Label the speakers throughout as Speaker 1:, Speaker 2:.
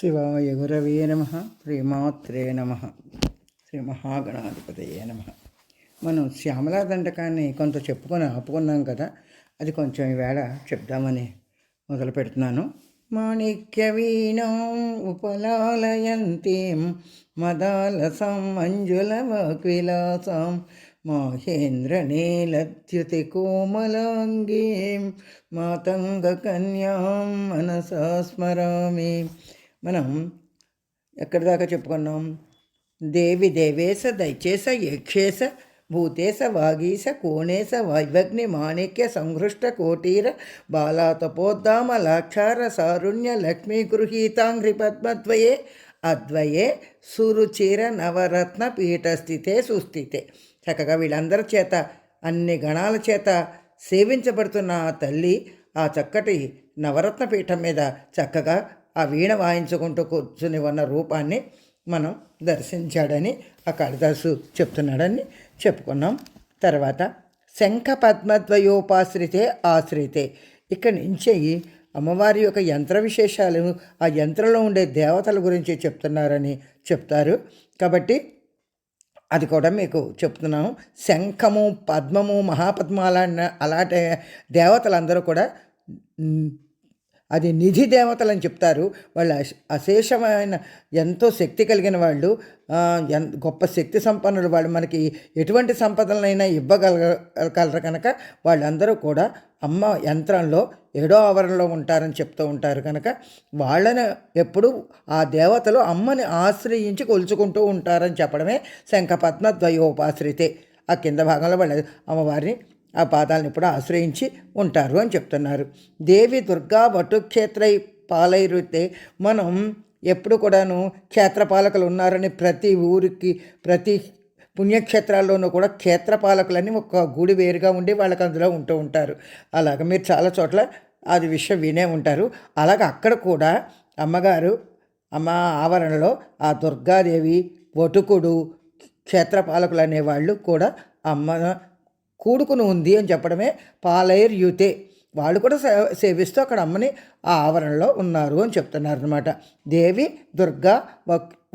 Speaker 1: శివాయ గురవే నమ శ్రీమాత్రే నమ శ్రీ మహాగణాధిపతయే నమ. మనం శ్యామలా దండకాన్ని కొంత చెప్పుకొని ఆపుకున్నాం కదా అది కొంచెం ఈవేళ చెప్దామని మొదలు పెడుతున్నాను. మాణిక్య వీణం ఉపలాలయంతీం మదాలసం మంజుల వాక్విలాసాం మాహేంద్రనీలద్యుతి కోమలాంగీం మాతంగ కన్యాం మనసా స్మరామి. మనం ఎక్కడి దాకా చెప్పుకున్నాం? దేవి దేవేశ దయచేస యక్షేశ భూతేశ వాగీశ కోణేశ వైవగ్ని మాణిక్య సంహృష్ట కోటీర బాలాతపోద్దామ లాక్షార సారుణ్య లక్ష్మీ గృహీతాంఘ్రి పద్మద్వయే అద్వయే సురుచిర నవరత్న పీఠస్థితే సుస్థితే. చక్కగా వీళ్ళందరి చేత అన్ని గణాల చేత సేవించబడుతున్న ఆ తల్లి ఆ చక్కటి నవరత్న పీఠం మీద చక్కగా ఆ వీణ వాయించుకుంటూ కూర్చుని ఉన్న రూపాన్ని మనం దర్శించాడని ఆ కాళిదాసు చెప్తున్నాడని చెప్పుకున్నాం. తర్వాత శంఖ పద్మద్వయోపాశ్రితే ఆశ్రితే. ఇక్కడి నుంచి అమ్మవారి యొక్క యంత్ర విశేషాలు ఆ యంత్రంలో ఉండే దేవతల గురించి చెప్తున్నారని చెప్తారు. కాబట్టి అది కూడా మీకు చెప్తున్నాము శంఖము పద్మము మహాపద్మాల అలాంటి దేవతలందరూ కూడా అది నిధి దేవతలని చెప్తారు. వాళ్ళు అశేషమైన ఎంతో శక్తి కలిగిన వాళ్ళు ఎన్ గొప్ప శక్తి సంపన్నులు వాళ్ళు మనకి ఎటువంటి సంపదలనైనా ఇవ్వగలగలరు కనుక వాళ్ళందరూ కూడా అమ్మ యంత్రంలో ఏడో ఆవరణలో ఉంటారని చెప్తూ ఉంటారు కనుక వాళ్ళని ఎప్పుడు ఆ దేవతలు అమ్మని ఆశ్రయించి కొలుచుకుంటూ ఉంటారని చెప్పడమే శంఖపద్మ ద్వయోపాశ్రితే. ఆ కింద భాగంలో వాళ్ళు అమ్మవారిని ఆ పాదాలను ఇప్పుడు ఆశ్రయించి ఉంటారు అని చెప్తున్నారు. దేవి దుర్గా వటుక్షేత్రై పాలైరుతే మనం ఎప్పుడు కూడాను క్షేత్రపాలకులు ఉన్నారని ప్రతి ఊరికి ప్రతి పుణ్యక్షేత్రాల్లోనూ కూడా క్షేత్రపాలకులని ఒక గుడి వేరుగా ఉండి వాళ్ళకి అందులో ఉంటూ ఉంటారు. అలాగ మీరు చాలా చోట్ల అది విషయం వినే ఉంటారు. అలాగ అక్కడ కూడా అమ్మగారు అమ్మ ఆవరణలో ఆ దుర్గాదేవి వటుకుడు క్షేత్రపాలకులు అనేవాళ్ళు కూడా అమ్మ కూడుకుని ఉంది అని చెప్పడమే పాలైర్ యూతే. వాళ్ళు కూడా సే సేవిస్తూ అక్కడ అమ్మని ఆ ఆవరణలో ఉన్నారు అని చెప్తున్నారు అనమాట దేవి దుర్గా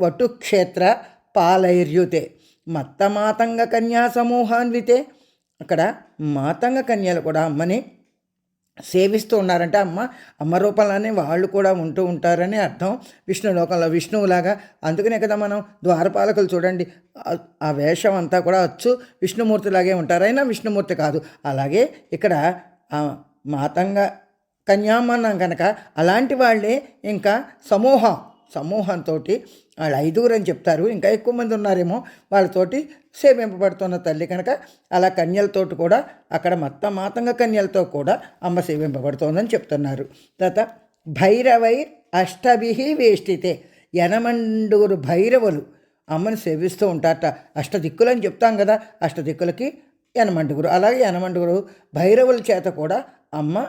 Speaker 1: వటుక్షేత్ర వటు పాలైర్యుతే మత్త మాతంగ కన్యా సమూహాన్వితే. అక్కడ మాతంగ కన్యలు కూడా అమ్మని సేవిస్తూ ఉన్నారంటే అమ్మ అమ్మ రూపంలోనే వాళ్ళు కూడా ఉంటూ ఉంటారని అర్థం. విష్ణు లోకంలో విష్ణువులాగా. అందుకనే కదా మనం ద్వారపాలకులు చూడండి. ఆ- వేషం అంతా కూడా వచ్చు విష్ణుమూర్తిలాగే ఉంటారు. అయినా విష్ణుమూర్తి కాదు. అలాగే ఇక్కడ మాతంగ కన్యామన్నాం కనుక అలాంటి వాళ్ళే ఇంకా సమూహం సమూహంతో వాళ్ళు ఐదుగురు అని చెప్తారు. ఇంకా ఎక్కువ మంది ఉన్నారేమో వాళ్ళతోటి సేవింపబడుతున్న తల్లి కనుక అలా కన్యలతోటి కూడా అక్కడ మొత్తం మాతంగ కన్యలతో కూడా అమ్మ సేవింపబడుతోందని చెప్తున్నారు. తర్వాత భైరవై అష్టభిహి వేష్టితే ఎనమండుగురు భైరవులు అమ్మని సేవిస్తూ ఉంటారట. అష్టదిక్కులు అని చెప్తాం కదా అష్టదిక్కులకి ఎనమండుగురు అలాగే యనమండుగురు భైరవుల చేత కూడా అమ్మ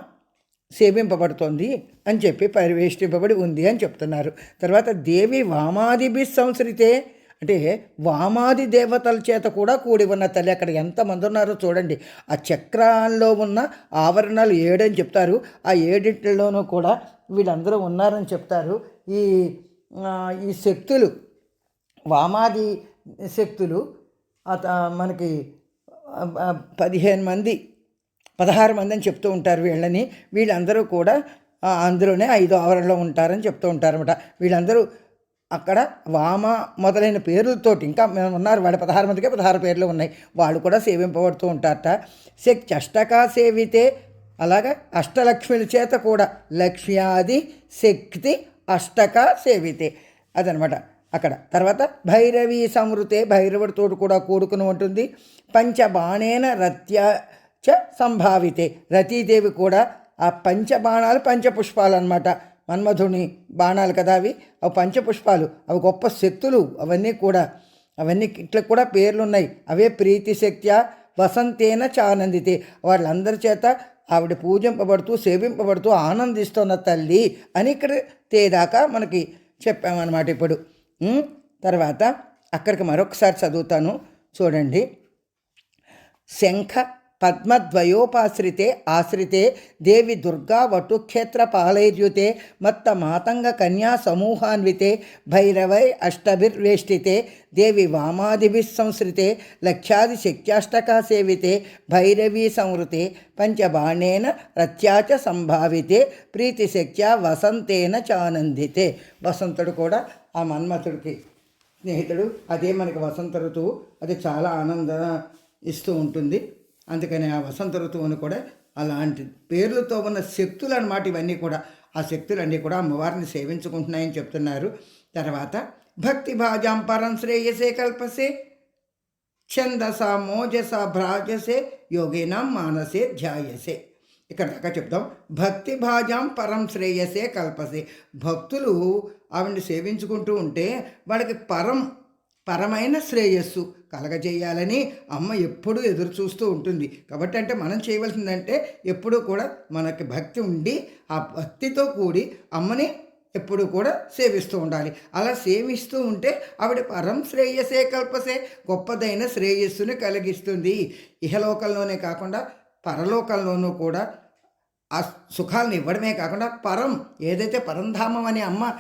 Speaker 1: సేవింపబడుతోంది అని చెప్పి పరివేష్టింపబడి ఉంది అని చెప్తున్నారు. తర్వాత దేవి వామాదిభి సంస్కృతే అంటే వామాది దేవతల చేత కూడా కూడి ఉన్న తల్లి అక్కడ ఎంతమంది ఉన్నారో చూడండి. ఆ చక్రాల్లో ఉన్న ఆవరణాలు ఏడని చెప్తారు. ఆ ఏడింటిలోనూ కూడా వీళ్ళందరూ ఉన్నారని చెప్తారు. ఈ ఈ శక్తులు వామాది శక్తులు అత మనకి పదిహేను మంది పదహారు మంది అని చెప్తూ ఉంటారు వీళ్ళని. వీళ్ళందరూ కూడా అందులోనే ఐదు ఆవరణలో ఉంటారని చెప్తూ ఉంటారన్నమాట. వీళ్ళందరూ అక్కడ వామ మొదలైన పేర్లతోటి ఇంకా మేము ఉన్నారు వాళ్ళ పదహారు మందికే పదహారు పేర్లు ఉన్నాయి. వాళ్ళు కూడా సేవింపబడుతూ ఉంటారట. శక్తి అష్టకా సేవితే అలాగా అష్టలక్ష్మిల చేత కూడా లక్ష్యాది శక్తి అష్టక సేవితే. అదనమాట. అక్కడ తర్వాత భైరవి సమృతే భైరవుడితోడు కూడా కూడుకుని ఉంటుంది. పంచబాణేన రత్య చ సంభావితే. రతీదేవి కూడా ఆ పంచబాణాలు పంచపుష్పాలు అనమాట మన్మధుని బాణాలు కదా అవి? అవి పంచపుష్పాలు. అవి గొప్ప శక్తులు. అవన్నీ కూడా అవన్నీ ఇట్లా కూడా పేర్లు ఉన్నాయి అవే ప్రీతి శక్త్యా వసంతేన చానందితే. వాళ్ళందరి చేత ఆవిడ పూజింపబడుతూ సేవింపబడుతూ ఆనందిస్తున్న తల్లి అని ఇక్కడ తేదాకా మనకి చెప్పామన్నమాట ఇప్పుడు. తర్వాత అక్కడికి మరొకసారి చదువుతాను. చూడండి. శంఖ పద్మద్వయోపాశ్రితే ఆశ్రితే దేవి దుర్గా వటుక్షేత్ర పాలైర్యుతే మత్త మాతంగ కన్యా సమూహాన్వితే భైరవై అష్టభిర్వేష్టితే దేవి వామాదిభిः సంశ్రితే లక్ష్యాది శక్త్యాష్టకా సేవితే భైరవీ సంవృతే పంచబాణేన రత్యాచ సంభావితే ప్రీతి ప్రీతిశక్త్యా వసంతేన చానందితే. వసంతుడు కూడా ఆ మన్మతుడికి స్నేహితుడు. అదే మనకి వసంత ఋతువు. అది చాలా ఆనంద ఇస్తూ ఉంటుంది. అందుకని ఆ వసంత ఋతువును కూడా అలాంటి పేర్లతో ఉన్న శక్తులు అనమాట ఇవన్నీ కూడా. ఆ శక్తులన్నీ కూడా అమ్మవారిని సేవించుకుంటున్నాయని చెప్తున్నారు. తర్వాత భక్తి భాజాం పరం శ్రేయసే కల్పసే ఛందస మోజస భ్రాజసే యోగినాం మానసే ధ్యాయసే. ఇక్కడ దాకా చెప్తాం భక్తి భాజాం పరం శ్రేయసే కల్పసే. భక్తులు ఆవిడ్ని సేవించుకుంటూ ఉంటే వాళ్ళకి పరం పరమైన శ్రేయస్సు కలగజేయాలని అమ్మ ఎప్పుడూ ఎదురు చూస్తూ ఉంటుంది. కాబట్టి అంటే మనం చేయవలసిందంటే ఎప్పుడూ కూడా మనకి భక్తి ఉండి ఆ భక్తితో కూడి అమ్మని ఎప్పుడు కూడా సేవిస్తూ ఉండాలి. అలా సేవిస్తూ ఉంటే ఆవిడ పరం శ్రేయసే కల్పసే గొప్పదైన శ్రేయస్సుని కలిగిస్తుంది. ఇహలోకంలోనే కాకుండా పరలోకంలోనూ కూడా ఆ సుఖాలను ఇవ్వడమే కాకుండా పరం ఏదైతే పరంధామం అని అమ్మ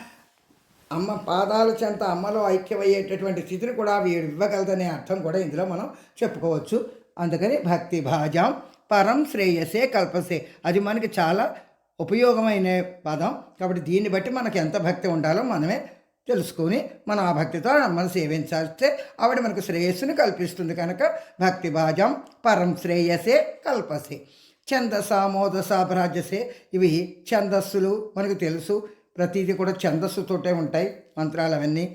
Speaker 1: అమ్మ పాదాల చెంత అమ్మలో ఐక్యమయ్యేటటువంటి స్థితిని కూడా అవి ఇవ్వగలదనే అర్థం కూడా ఇందులో మనం చెప్పుకోవచ్చు. అందుకని భక్తి భాజాం పరం శ్రేయసే కల్పసే. అది మనకి చాలా ఉపయోగమైన పదం. కాబట్టి దీన్ని బట్టి మనకు ఎంత భక్తి ఉండాలో మనమే తెలుసుకొని మనం ఆ భక్తితో అమ్మను సేవించాల్స్తే ఆవిడ మనకు శ్రేయస్సును కల్పిస్తుంది కనుక భక్తి భాజం పరం శ్రేయసే కల్పసే. ఛందస మోదస భ్రాజసే ఇవి ఛందస్సులు మనకు తెలుసు. ప్రతిదీ కూడా ఛందస్సుతోటే ఉంటాయి మంత్రాలు అవన్నీ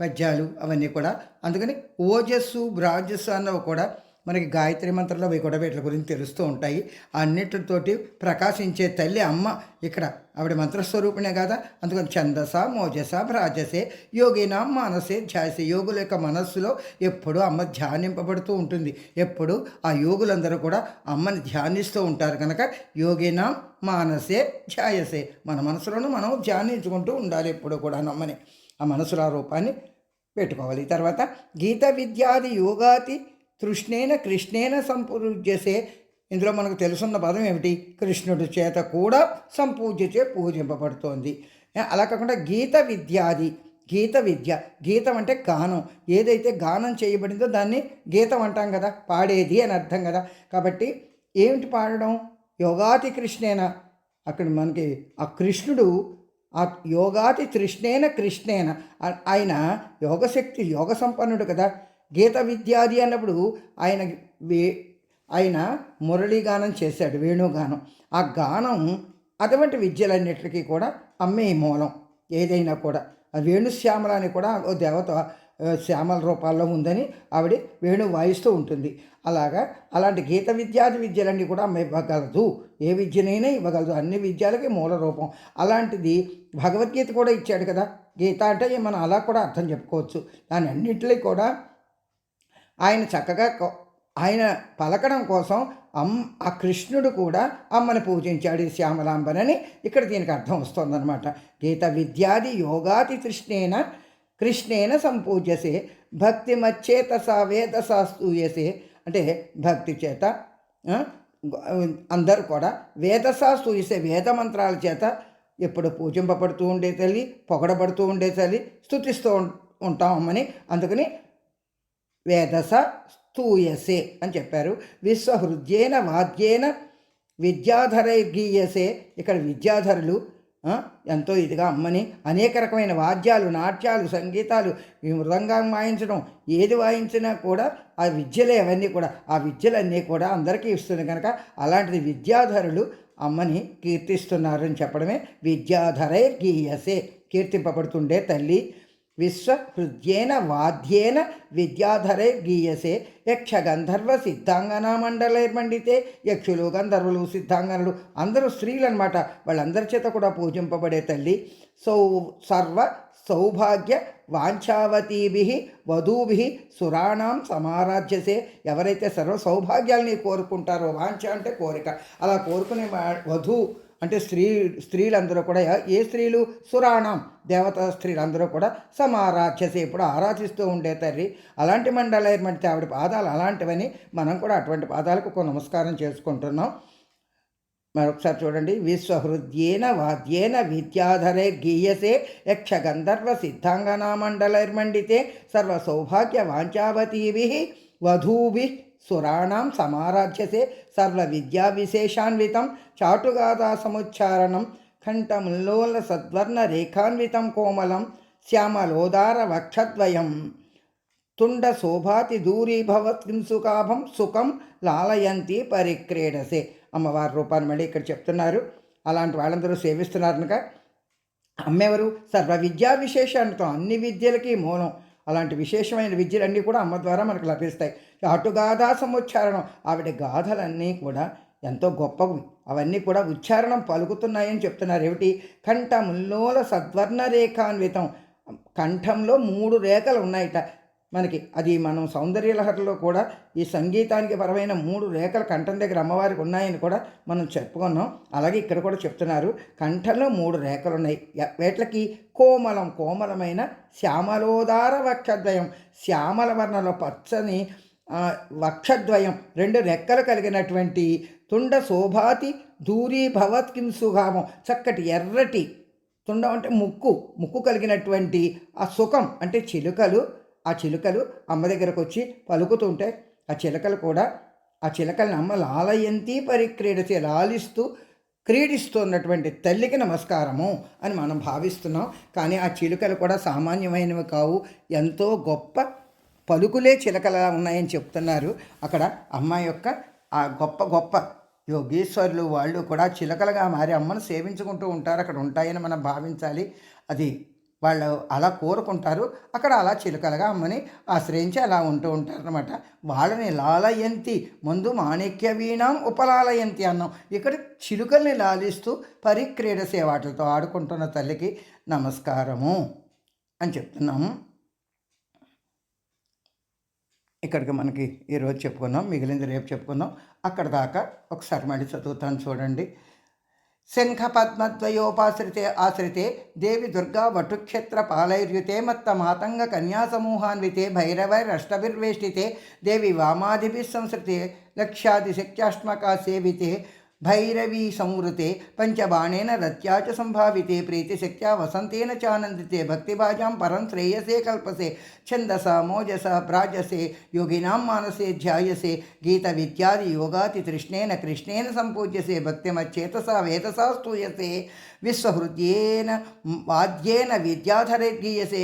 Speaker 1: పద్యాలు అవన్నీ కూడా. అందుకని ఓజస్సు బ్రాజస్సు అన్నవి కూడా మనకి గాయత్రి మంత్రంలో అవి కూడా వీటి గురించి తెలుస్తూ ఉంటాయి. అన్నిటితోటి ప్రకాశించే తల్లి అమ్మ ఇక్కడ ఆవిడ మంత్రస్వరూపిణే కదా. అందుకని ఛందస మోజస భ్రాజసే యోగినా మానసే ధ్యాసే యోగుల యొక్క మనస్సులో ఎప్పుడూ అమ్మ ధ్యానింపబడుతూ ఉంటుంది. ఎప్పుడు ఆ యోగులందరూ కూడా అమ్మని ధ్యానిస్తూ ఉంటారు కనుక యోగినా మానసే ధ్యాయసే మన మనసులోనూ మనం ధ్యానించుకుంటూ ఉండాలి ఎప్పుడు కూడా అమ్మని. ఆ మనసులో ఆ రూపాన్ని పెట్టుకోవాలి. తర్వాత గీత విద్యాది యోగాది తృష్ణేన కృష్ణేన సంపూజ్యసే. ఇందులో మనకు తెలుసున్న పదం ఏమిటి? కృష్ణుడి చేత కూడా సంపూజ్యచే పూజింపబడుతోంది. అలా కాకుండా గీత విద్యాది గీత విద్య గీతం అంటే గానం. ఏదైతే గానం చేయబడిందో దాన్ని గీతం అంటాం కదా పాడేది అని అర్థం కదా. కాబట్టి ఏమిటి పాడడం? యోగాతి కృష్ణేన. అక్కడ మనకి ఆ కృష్ణుడు ఆ యోగాతి తృష్ణేన కృష్ణేన. ఆయన యోగశక్తి యోగ సంపన్నుడు కదా. గీత విద్యాది అన్నప్పుడు ఆయన వే ఆయన మురళీగానం చేశాడు వేణుగానం ఆ గానం అటువంటి విద్యలన్నిటికీ కూడా అమ్మే మూలం. ఏదైనా కూడా. వేణుశ్యామల అని కూడా ఓ దేవత శ్యామల రూపాల్లో ఉందని ఆవిడ వేణు వాయిస్తూ ఉంటుంది. అలాగా అలాంటి గీత విద్యాది విద్యలన్నీ కూడా అమ్మ ఇవ్వగలదు ఏ విద్యనైనా ఇవ్వగలదు. అన్ని విద్యలకి మూల రూపం. అలాంటిది భగవద్గీత కూడా ఇచ్చాడు కదా. గీత అంటే మనం అలా కూడా అర్థం చెప్పుకోవచ్చు. దాని అన్నింటిలో కూడా ఆయన చక్కగా కొ- ఆయన పలకడం కోసం అమ్ ఆ కృష్ణుడు కూడా అమ్మని పూజించాడు శ్యామలాంబనని. ఇక్కడ దీనికి అర్థం వస్తుందన్నమాట. గీత విద్యాది యోగాది కృష్ణేన కృష్ణేన సంపూజ్యసే భక్తి మచ్చేత సా వేదసా స్తూయసే. అంటే భక్తి చేత అందరూ కూడా వేదసా స్తూయసే వేద మంత్రాల చేత ఎప్పుడు పూజింపబడుతూ ఉండే తల్లి పొగడబడుతూ ఉండే తల్లి స్థుతిస్తూ ఉంటామని. ఉంటాం అమ్మని అందుకని వేదస స్థూయసే అని చెప్పారు. విశ్వహృద్యేన వాద్యేన విద్యాధరైర్గీయసే ఇక్కడ విద్యాధరులు ఎంతో ఇదిగా అమ్మని అనేక రకమైన వాద్యాలు నాట్యాలు సంగీతాలు ఈ మృదంగం వాయించడం ఏది వాయించినా కూడా ఆ విద్యలే అవన్నీ కూడా ఆ విద్యలన్నీ కూడా అందరికీ ఇస్తుంది కనుక అలాంటిది విద్యాధరులు అమ్మని కీర్తిస్తున్నారని చెప్పడమే విద్యాధరై గీయసే కీర్తింపబడుతుండే తల్లి విశ్వహృద్యేన వాద్యేన విద్యాధరే గీయసే యక్ష గంధర్వ మండలే పండితే యక్షులు గంధర్వులు సిద్ధాంగనులు అందరూ స్త్రీలు అనమాట వాళ్ళందరి చేత కూడా పూజింపబడే తల్లి. సౌ సర్వ సౌభాగ్య వాంఛావతీభి వధూభి సురాణం సమారాధ్యసే. ఎవరైతే సర్వ సౌభాగ్యాలని కోరుకుంటారో వాంఛ అంటే కోరిక. అలా కోరుకునే వా- అంటే స్త్రీ స్త్రీలందరూ కూడా ఏ స్త్రీలు? సురాణం. దేవతా స్త్రీలందరూ కూడా సమారాధ్యసే. ఇప్పుడు ఆరాధిస్తూ ఉండే తండ్రి అలాంటి మండలైర్మంటే ఆవిడ పాదాలు అలాంటివని మనం కూడా అటువంటి పాదాలకు ఒక నమస్కారం చేసుకుంటున్నాం. మరొకసారి చూడండి. విశ్వహృద్యేన వాద్యేన విద్యాధరే గీయసే యక్ష గంధర్వ సిద్ధాంగనామండలైర్మండితే సర్వ సౌభాగ్య వాంఛావతీభి వధూభి సురాణం సమారాధ్యసే సర్వ విద్యా విశేషాన్వితం చాటుగాథా సముచ్చారణం కంఠముల్లోల సద్వర్ణ రేఖాన్వితం కోమలం శ్యామలోదార వక్షద్వయం తుండ శోభాతి దూరీభవత్కింసుకాభం సుఖం లాలయంతి పరిక్రీడసే. అమ్మవారి రూపాన్ని మళ్ళీ ఇక్కడ చెప్తున్నారు. అలాంటి వాళ్ళందరూ సేవిస్తున్నారు కనుక అమ్మెవరు సర్వ విద్యా విశేషాలతో అన్ని విద్యలకి మూలం. అలాంటి విశేషమైన విద్యలన్నీ కూడా అమ్మ ద్వారా మనకు లభిస్తాయి. అటుగాథా సముచ్చారణం ఆవిడ గాథలన్నీ కూడా ఎంతో గొప్పవి. అవన్నీ కూడా ఉచ్చారణం పలుకుతున్నాయని చెప్తున్నారు. ఏమిటి? కంఠముల్లోల సద్వర్ణ రేఖాన్వితం కంఠంలో మూడు రేఖలు ఉన్నాయట. మనకి అది మనం సౌందర్యలహరిలో కూడా ఈ సంగీతానికి పరమైన మూడు రేఖలు కంఠం దగ్గర అమ్మవారికి ఉన్నాయని కూడా మనం చెప్పుకున్నాం. అలాగే ఇక్కడ కూడా చెప్తున్నారు కంఠంలో మూడు రేఖలు ఉన్నాయి. వేట్లకి కోమలం కోమలమైన శ్యామలోదార వక్షద్వయం. శ్యామల వర్ణంలో పచ్చని వక్షద్వయం. రెండు రెక్కలు కలిగినటువంటి తుండ శోభాతి దూరీ భవత్కిం సుఖామం సుగామం. చక్కటి ఎర్రటి తుండం అంటే ముక్కు ముక్కు కలిగినటువంటి ఆ సుఖం అంటే చిలుకలు. ఆ చిలుకలు అమ్మ దగ్గరకు వచ్చి పలుకుతుంటే ఆ చిలకలు కూడా ఆ చిలకల్ని అమ్మ లాలయంతి పరిక్రీడచి లాలిస్తూ క్రీడిస్తున్నటువంటి తల్లికి నమస్కారము అని మనం భావిస్తున్నాం. కానీ ఆ చిలుకలు కూడా సామాన్యమైనవి కావు. ఎంతో గొప్ప పలుకులే చిలకలా ఉన్నాయని చెప్తున్నారు. అక్కడ అమ్మ యొక్క ఆ గొప్ప గొప్ప యోగీశ్వరులు వాళ్ళు కూడా చిలకలుగా మారి అమ్మను సేవించుకుంటూ ఉంటారు. అక్కడ ఉంటాయని మనం భావించాలి. అది వాళ్ళు అలా కోరుకుంటారు. అక్కడ అలా చిలుకలుగా అమ్మని ఆశ్రయించి అలా ఉంటూ ఉంటారు అనమాట వాళ్ళని లాలయంతి ముందు మాణిక్య వీణాం ఉపలాలయంతి అన్నాం. ఇక్కడ చిలుకల్ని లాలిస్తూ పరిక్రీడ సేవాటలతో ఆడుకుంటున్న తల్లికి నమస్కారము అని చెప్తున్నాము ఇక్కడికి మనకి ఈరోజు చెప్పుకున్నాం. మిగిలింది రేపు చెప్పుకుందాం. అక్కడ దాకా ఒకసారి మళ్ళీ చదువుతాను చూడండి. శంఖ పద్మద్వయోపాశ్రితే ఆశ్రితే దేవి దుర్గా వటుక్షేత్ర పాలైర్యుతే మత్త మాతంగ కన్యాసమూహాన్వితే భైరవైరష్టభిర్వేష్టితే దేవి వామాదిభిः సంసృతే లక్ష్యాదిశక్త్యాష్మకా సేవితే భైరవీ సంవృతే పంచబాణేన రత్యా చ సంభావితే ప్రీతిశక్త్యా వసంతేన చానందితే భక్తిభాజాం పరం శ్రేయసే కల్పసే ఛందస మోజస ప్రాజసే యోగినాం మానసే ధ్యాయసే గీత విద్యాది యోగాతి తృష్ణేన కృష్ణేన సంపూజ్యసే భక్తిమచ్చేతసా వేదసా స్తూయసే విశ్వహృద్యేన వాద్యేన విద్యాధరే గీయసే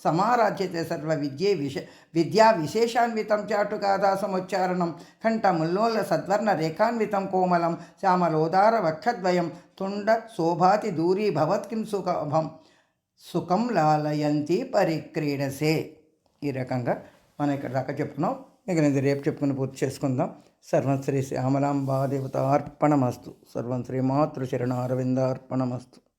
Speaker 1: ఇక్షగంధర్వ సమారాధ్యతే సర్వ విద్యే విశ విద్యా విశేషాన్వితం చాటుకాదాసముచ్చారణం కంఠముల్లోల సద్వర్ణ రేఖాన్వితం కోమలం. శ్యామలోదార వక్షద్వయం. తుండ శోభాతి దూరీ భవత్కిం సుఖభం. సుఖం లాలయంతి పరిక్రీడసే. ఈ రకంగా మనం ఇక్కడ దాకా చెప్పుకున్నాం. మిగిలింది రేపు చెప్పుకుని పూర్తి చేసుకుందాం. సర్వం శ్రీ శ్యామలాంబాదేవత అర్పణమస్తు సర్వం శ్రీ మాతృ అరవింద అర్పణమస్తు